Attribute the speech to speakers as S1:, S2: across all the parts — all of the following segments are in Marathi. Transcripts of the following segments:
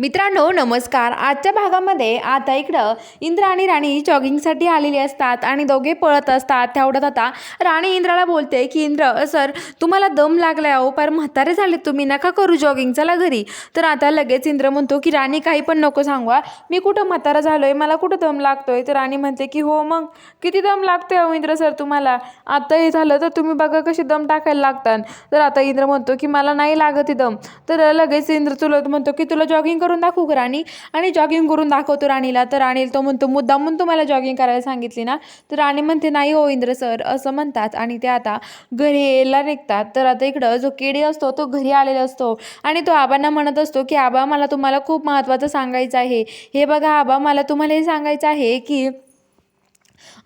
S1: मित्रांनो नमस्कार. आजच्या भागामध्ये आता इकडं इंद्र आणि राणी जॉगिंगसाठी आलेली असतात आणि दोघे पळत असतात. तेवढ्यात आता राणी इंद्राला बोलते की इंद्र सर तुम्हाला दम लागलाय अहो. पार म्हातारे झाले तुम्ही. नका करू जॉगिंग चला घरी. तर आता लगेच इंद्र म्हणतो की राणी काही पण नको सांगवा मी कुठं म्हातारा झालोय? मला कुठं दम लागतोय? तर राणी म्हणते की हो मग? किती दम लागतोय अहो इंद्र सर तुम्हाला? आता हे झालं तर तुम्ही बघा कशी दम टाकायला लागतात तर आता इंद्र म्हणतो की मला नाही लागत दम. तर लगेच इंद्र तुला म्हणतो की तुला जॉगिंग करून दाखवू का राणी? आणि जॉगिंग करून दाखवतो राणीला. तर राणी तो म्हणतो मुद्दाम म्हणून तुम्हाला जॉगिंग करायला सांगितली ना? तर राणी म्हणते नाही हो इंद्र सर असं म्हणतात. आणि ते आता घरी यायला निघतात. तर आता इकडं जो केडी असतो तो घरी आलेला असतो. आणि तो आबांना म्हणत असतो की आबा मला तुम्हाला खूप महत्त्वाचं सांगायचं आहे. हे बघा आबा मला तुम्हाला हे सांगायचं आहे की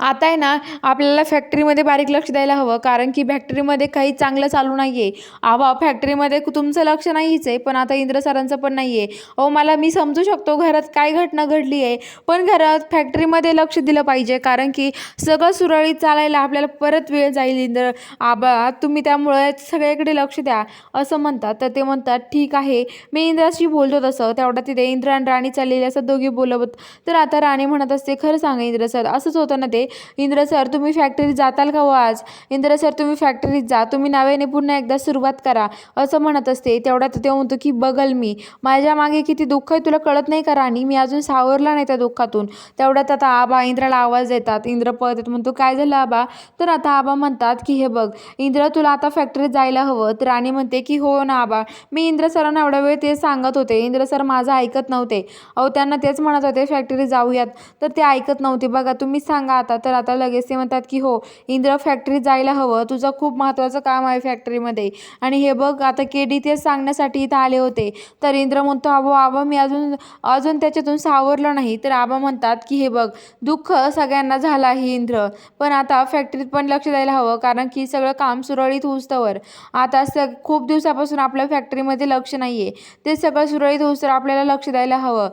S1: आता आहे ना आपल्याला फॅक्टरीमध्ये बारीक लक्ष द्यायला हवं कारण की फॅक्टरीमध्ये काही चांगलं चालू नाही आहे आवा फॅक्टरीमध्ये तुमचं लक्ष नाहीच आहे पण आता इंद्र सरांचं पण नाही आहे अहो मला मी समजू शकतो घरात काय घटना घडली आहे पण घरात फॅक्टरीमध्ये लक्ष दिलं पाहिजे कारण की सगळं सुरळीत चालायला आपल्याला परत वेळ जाईल इंद्र. आबा तुम्ही त्यामुळे सगळ्याकडे लक्ष द्या असं म्हणतात. तर ते म्हणतात ठीक आहे मी इंद्राशी बोलतो तसं. तेवढा तिथे इंद्र आणि राणी चाललेली असं दोघी बोलवत तर आता राणी म्हणत असते खरं सांगा इंद्र सर असंच होतं ना ते इंद्र सर तुम्ही फॅक्टरीत जाताल का हो आज? इंद्र सर तुम्ही फॅक्टरीत जा. तुम्ही नव्याने पुन्हा एकदा सुरुवात करा. असं म्हणत असते. तेवढ्यात ते म्हणतो की बघल मी. माझ्या मागे किती दुःख आहे तुला कळत नाही का राणी? मी अजून सावरला नाही त्या दुःखातून. तेवढ्यात आता आबा इंद्राला आवाज देतात. इंद्र पळतात म्हणतो काय झालं आबा? तर आता आबा म्हणतात की हे बघ इंद्र तुला आता फॅक्टरीत जायला हवं. तर राणी म्हणते की हो ना आबा. मी इंद्र सरांना एवढा वेळ ते सांगत होते. इंद्र सर माझं ऐकत नव्हते. अहो त्यांना तेच म्हणत होते फॅक्टरीत जाऊयात. तर ते ऐकत नव्हते. बघा तुम्ही सांगा आता तर आता लगेच ते म्हणतात की हो इंद्र फॅक्टरीत जायला हवं. तुझं खूप महत्त्वाचं काम आहे फॅक्टरीमध्ये आणि हे बघ आता केडी तेच सांगण्यासाठी इथं आले होते. तर इंद्र म्हणतो आबो आबा मी अजून अजून त्याच्यातून सावरलो नाही. तर आबा म्हणतात की हे बघ दुःख सगळ्यांना झालं आहे इंद्र. पण आता फॅक्टरीत पण लक्ष द्यायला हवं कारण की सगळं काम सुरळीत होऊस्तवर आता स खूप दिवसापासून आपल्या फॅक्टरीमध्ये लक्ष नाही आहे ते सगळं सुरळीत होऊस्तर आपल्याला लक्ष द्यायला हवं.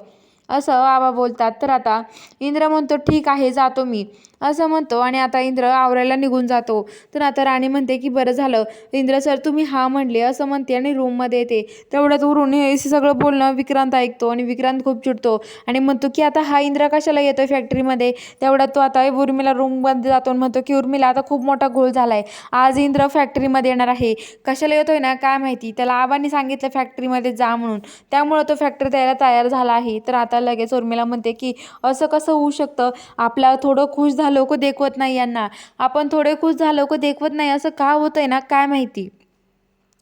S1: असं आबा बोलतात. तर आता इंद्र म्हणतो ठीक आहे जातो मी. असं म्हणतो आणि आता इंद्र आवरायला निघून जातो. तर आता राणी म्हणते की बरं झालं. इंद्र सर तुम्ही हा म्हणले. असं म्हणते आणि रूममध्ये येते. तेवढ्यात उरून हे सगळं बोलणं विक्रांत ऐकतो आणि विक्रांत खूप चिडतो आणि म्हणतो की आता हा इंद्र कशाला येतो फॅक्टरीमध्ये तेवढ्यात तो आता उर्मिला रूममध्ये जातो आणि म्हणतो की उर्मिला आता खूप मोठा घोळ झाला आहे आज इंद्र फॅक्टरीमध्ये येणार आहे. कशाला येतोय ना? काय माहिती? त्याला आबांनी सांगितलं फॅक्टरीमध्ये जा म्हणून. त्यामुळं तो फॅक्टरी द्यायला तयार झाला आहे. तर आता लगेच उर्मिला म्हणते की असं कसं होऊ शकतं. आपला थोडं खुश झालो को देखवत नाही यांना. आपण थोडे खुश झालो को देखवत नाही असं का होतंय ना? काय माहिती?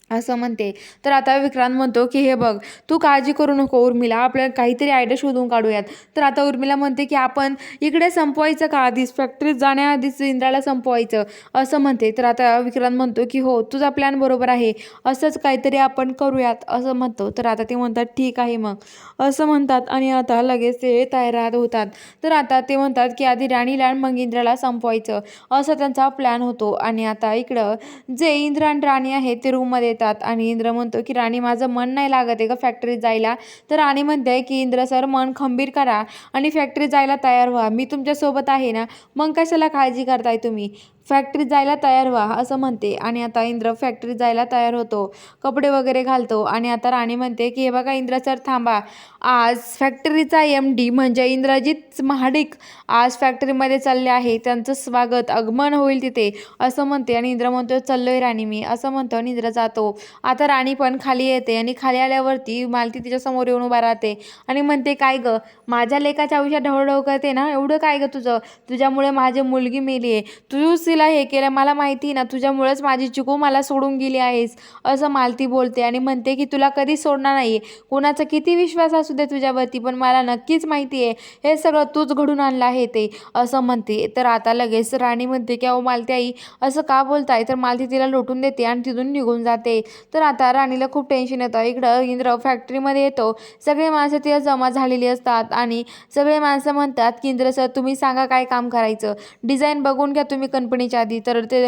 S1: असं म्हणते. तर आता विक्रांत म्हणतो की हे बघ तू काळजी करू नको उर्मिला आपल्याला काहीतरी आयडिया शोधून काढूयात. तर आता उर्मिला म्हणते की आपण इकडे संपवायचं का आधीच? फॅक्टरीत जाण्याआधीच इंद्राला संपवायचं. असं म्हणते. तर आता विक्रांत म्हणतो की हो तुझा प्लॅन बरोबर आहे. असंच काहीतरी आपण करूयात. असं म्हणतो. तर आता ते म्हणतात ठीक आहे मग. असं म्हणतात आणि आता लगेच ते तयार होतात. तर आता ते म्हणतात की आधी राणीला मग इंद्राला संपवायचं. असं त्यांचा प्लॅन होतो. आणि आता इकडं जे इंद्र आणि राणी आहे ते रूममध्ये येतात. आणि इंद्र म्हणतो की राणी माझं मन नाही लागत आहे का फॅक्टरीत जायला. तर राणी म्हणते की इंद्र सर मन खंबीर करा आणि फॅक्टरीत जायला तयार व्हा. मी तुमच्यासोबत आहे ना. मग कशाला काळजी करताय तुम्ही? फॅक्टरीत जायला तयार व्हा असं म्हणते. आणि आता इंद्र फॅक्टरीत जायला तयार होतो. कपडे वगैरे घालतो. आणि आता राणी म्हणते की हे बघा इंद्र सर थांबा. आज फॅक्टरीचा एम डी म्हणजे इंद्रजित महाडिक आज फॅक्टरीमध्ये चालले आहे. त्यांचं स्वागत आगमन होईल तिथे असं म्हणते. आणि इंद्र म्हणतो चाललोय राणी मी असं म्हणतो आणि इंद्र जातो. आता राणी पण खाली येते आणि खाली आल्यावरती मालती तिच्यासमोर येऊन उभा राहते. आणि म्हणते काय गं? माझ्या लेकाच्या आयुष्यात ढवळढव करते ना? एवढं काय गं तुझं? तुझ्यामुळे माझी मुलगी मेली आहे. तूच तिला हे केलं मला माहिती आहे ना तुझ्यामुळेच माझी चिकू मला सोडून गेली आहेस असं मालती बोलते आणि म्हणते की तुला कधी सोडणार नाही आहे कुणाचा किती विश्वास असू दे तुझ्यावरती पण मला नक्कीच माहिती आहे हे सगळं तूच घडून आणलं आहे ते असं म्हणते. तर आता लगेच राणी म्हणते की अहो मालती आई असं का बोलताय? तर मालती तिला लोटून देते आणि तिथून निघून जाते. तर आता राणीला खूप टेन्शन येतं. इकडं इंद्र फॅक्टरीमध्ये येतो. सगळे माणसं तिथं जमा झालेली असतात आणि सगळे माणसं म्हणतात की इंद्र सर तुम्ही सांगा काय काम करायचं? डिझाईन बघून घ्या तुम्ही कंपनी कंपनीच्या आधी. तर ते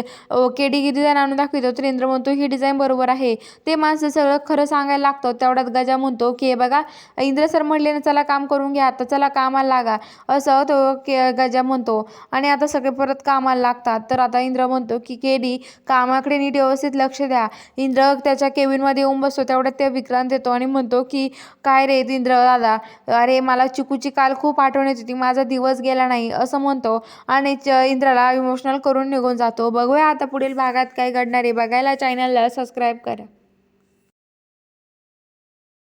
S1: केडी डी डिझाईन आणून दाखवितो. तर इंद्र म्हणतो ही डिझाईन बरोबर आहे. ते माणसं सगळं खरं सांगायला लागतं तेवढ्यात गजा म्हणतो की हे बघा इंद्र सर म्हणले ना चला काम करून घ्या. आता चला कामाला लागा. असं तो के गजा म्हणतो. आणि आता सगळे परत कामाला लागतात. तर आता इंद्र म्हणतो की के डी कामाकडे नीट व्यवस्थित लक्ष द्या. इंद्र त्याच्या केबिनमध्ये येऊन बसतो. तेवढ्यात ते विक्रांत येतो आणि म्हणतो की काय रे इंद्र दादा? अरे मला चिकूची काल खूप आठवण येत होती. माझा दिवस गेला नाही. असं म्हणतो. आणि च इंद्राला इमोशनल करून निघून जातो. बघूया आता पुढील भागात काय घडणार आहे. बघायला चॅनलला सबस्क्राईब करा.